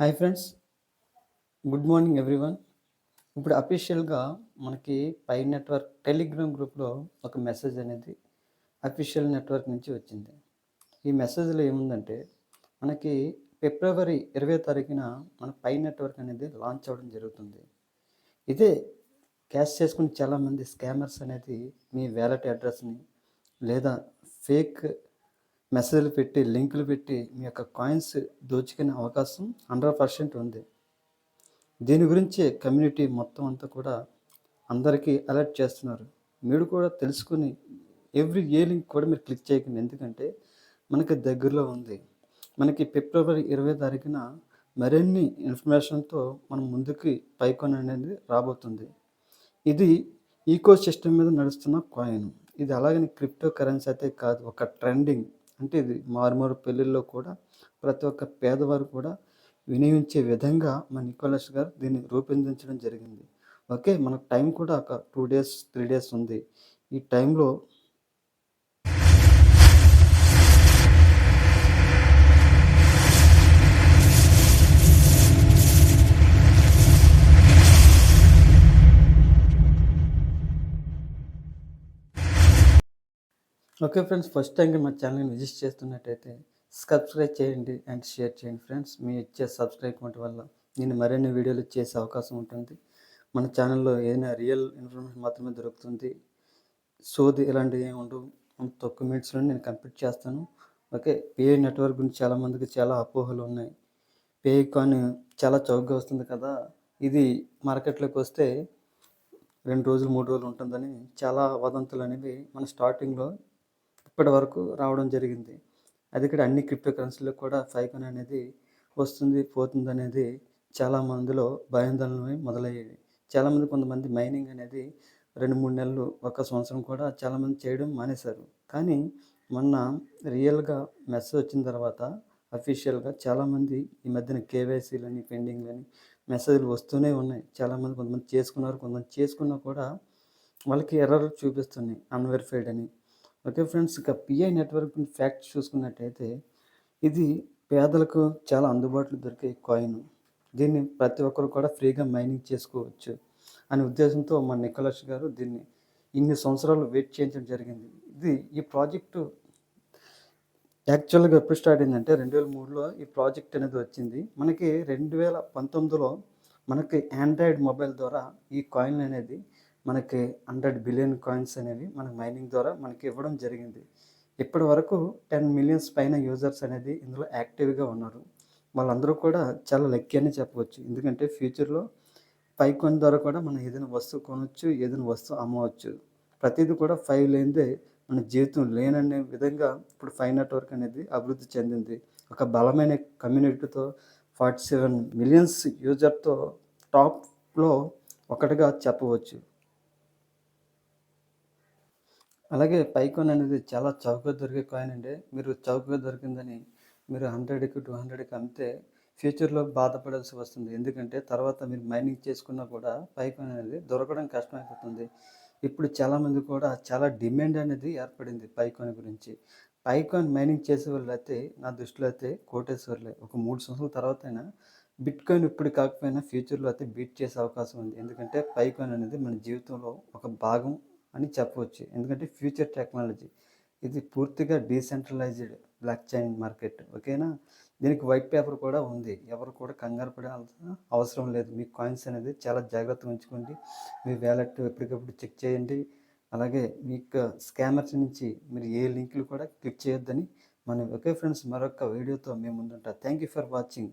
Hi friends. Good morning everyone. ఇప్పుడు అఫీషియల్గా మనకి పై నెట్వర్క్ టెలిగ్రామ్ గ్రూప్లో ఒక మెసేజ్ అనేది అఫీషియల్ నెట్వర్క్ నుంచి వచ్చింది. ఈ మెసేజ్లో ఏముందంటే మనకి ఫిబ్రవరి ఇరవై తారీఖున మన పై నెట్వర్క్ అనేది లాంచ్ అవ్వడం జరుగుతుంది. ఇదే క్యాష్ చేసుకుని చాలామంది స్కామర్స్ అనేది మీ వ్యాలెట్ అడ్రస్ని లేదా ఫేక్ మెసేజ్లు పెట్టి లింకులు పెట్టి మీ యొక్క కాయిన్స్ దోచుకునే అవకాశం హండ్రెడ్ పర్సెంట్ ఉంది. దీని గురించే కమ్యూనిటీ మొత్తం అంతా కూడా అందరికీ అలర్ట్ చేస్తున్నారు. మీరు కూడా తెలుసుకుని ఎవ్రీ ఏ లింక్ కూడా మీరు క్లిక్ చేయకండి. ఎందుకంటే మనకి దగ్గరలో ఉంది. మనకి ఫిబ్రవరి ఇరవై తారీఖున మరిన్ని ఇన్ఫర్మేషన్తో మనం ముందుకి పైకొని అనేది రాబోతుంది. ఇది ఈకో సిస్టమ్ మీద నడుస్తున్న కాయిన్. ఇది అలాగని క్రిప్టో కరెన్సీ అయితే కాదు ఒక ట్రెండింగ్ అంటే ఇది మారుమూరు పెళ్ళిళ్ళలో కూడా ప్రతి ఒక్క పేదవారు కూడా వినియోగించే విధంగా మన నికోలస్ గారు దీన్ని రూపొందించడం జరిగింది. ఓకే మనకు టైం కూడా ఒక టూ డేస్ త్రీ డేస్ ఉంది. ఈ టైంలో ఓకే ఫ్రెండ్స్ ఫస్ట్ టైం మా ఛానల్ని విజిట్ చేస్తున్నట్టయితే సబ్స్క్రైబ్ చేయండి అండ్ షేర్ చేయండి ఫ్రెండ్స్. మీ ఇచ్చే సబ్స్క్రైబ్మెంట్ వల్ల నేను మరిన్ని వీడియోలు చేసే అవకాశం ఉంటుంది. మన ఛానల్లో ఏదైనా రియల్ ఇన్ఫర్మేషన్ మాత్రమే దొరుకుతుంది. సోది ఇలాంటివి ఏమి ఉండవు. తక్కువ మినిట్స్లో నేను కంప్లీట్ చేస్తాను. ఓకే పేఐ నెట్వర్క్ గురించి చాలామందికి చాలా అపోహలు ఉన్నాయి. పేఐ కాన్ చాలా చౌకగా వస్తుంది కదా. ఇది మార్కెట్లోకి వస్తే రెండు రోజులు మూడు రోజులు ఉంటుందని చాలా వదంతులు అనేవి మన స్టార్టింగ్లో ఇప్పటి వరకు రావడం జరిగింది. అది ఇక్కడ అన్ని క్రిప్టో కరెన్సీలో కూడా ఫైకన్ అనేది వస్తుంది పోతుంది అనేది చాలా మందిలో భయాందోళన మొదలయ్యేవి చాలామంది కొంతమంది మైనింగ్ అనేది రెండు మూడు నెలలు ఒక సంవత్సరం కూడా చాలామంది చేయడం మానేశారు. కానీ మొన్న రియల్గా మెసేజ్ వచ్చిన తర్వాత అఫీషియల్గా చాలామంది ఈ మధ్యన కేవైసీలని పెండింగ్లని మెసేజ్లు వస్తూనే ఉన్నాయి. చాలామంది కొంతమంది చేసుకున్నారు కొంతమంది చేసుకున్నా కూడా వాళ్ళకి ఎర్రర్లు చూపిస్తున్నాయి. అన్వెరిఫైడ్ అని. ఓకే ఫ్రెండ్స్ ఇక పిఐ నెట్వర్క్ ఫ్యాక్ట్ చూసుకున్నట్టయితే ఇది పేదలకు చాలా అందుబాటులో దొరికే కాయిన్ దీన్ని ప్రతి ఒక్కరు కూడా ఫ్రీగా మైనింగ్ చేసుకోవచ్చు అనే ఉద్దేశంతో మన నికోలస్ గారు దీన్ని ఇన్ని సంవత్సరాలు వెయిట్ చేయించడం జరిగింది. ఇది ఈ ప్రాజెక్టు యాక్చువల్గా ఎప్పుడు స్టార్ట్ అయిందంటే రెండు వేల మూడులో ఈ ప్రాజెక్ట్ అనేది వచ్చింది. మనకి రెండు వేల పంతొమ్మిదిలో మనకి ఆండ్రాయిడ్ మొబైల్ ద్వారా ఈ కాయిన్ అనేది మనకి హండ్రెడ్ బిలియన్ కాయిన్స్ అనేవి మనకి మైనింగ్ ద్వారా మనకి ఇవ్వడం జరిగింది. ఇప్పటి వరకు టెన్ మిలియన్స్ పైన యూజర్స్ అనేది ఇందులో యాక్టివ్గా ఉన్నారు. వాళ్ళందరూ కూడా చాలా లక్కీ అని చెప్పవచ్చు. ఎందుకంటే ఫ్యూచర్లో పై కొని ద్వారా కూడా మనం ఏదైనా వస్తువు కొనవచ్చు ఏదైనా వస్తువు అమ్మవచ్చు. ప్రతిదీ కూడా ఫైవ్ లేనిదే మన జీవితం లేననే విధంగా ఇప్పుడు ఫైవ్ నెట్వర్క్ అనేది అభివృద్ధి చెందింది. ఒక బలమైన కమ్యూనిటీతో ఫార్టీ సెవెన్ మిలియన్స్ యూజర్తో టాప్లో ఒకటిగా చెప్పవచ్చు. అలాగే పైకాన్ అనేది చాలా చౌకగా దొరికే కాయిన్ అండి. మీరు చౌకగా దొరికిందని మీరు హండ్రెడ్కి టూ హండ్రెడ్కి అమ్మితే ఫ్యూచర్లో బాధపడాల్సి వస్తుంది. ఎందుకంటే తర్వాత మీరు మైనింగ్ చేసుకున్నా కూడా పైకాన్ అనేది దొరకడం కష్టమైపోతుంది. ఇప్పుడు చాలామంది కూడా చాలా డిమాండ్ అనేది ఏర్పడింది పైకాన్ గురించి. పైకాన్ మైనింగ్ చేసే వాళ్ళు అయితే నా దృష్టిలో అయితే కోటేశ్వర్లే. ఒక మూడు సంవత్సరాల తర్వాత అయినా బిట్ కాయిన్ ఇప్పుడు కాకపోయినా ఫ్యూచర్లో అయితే బీట్ చేసే అవకాశం ఉంది. ఎందుకంటే పైకాన్ అనేది మన జీవితంలో ఒక భాగం అని చెప్పవచ్చు. ఎందుకంటే ఫ్యూచర్ టెక్నాలజీ. ఇది పూర్తిగా డీసెంట్రలైజ్డ్ బ్లాక్ చైన్ మార్కెట్. ఓకేనా? దీనికి వైట్ పేపర్ కూడా ఉంది. ఎవరు కూడా కంగారు పడాల్సిన అవసరం లేదు. మీ కాయిన్స్ అనేది చాలా జాగ్రత్తగా ఉంచుకోండి. మీ వ్యాలెట్ ఎప్పటికప్పుడు చెక్ చేయండి. అలాగే మీకు స్కామర్స్ నుంచి మీరు ఏ లింకులు కూడా క్లిక్ చేయొద్దని మనం ఓకే ఫ్రెండ్స్ మరొక వీడియోతో మేము ముందుంటా. Thank you for watching.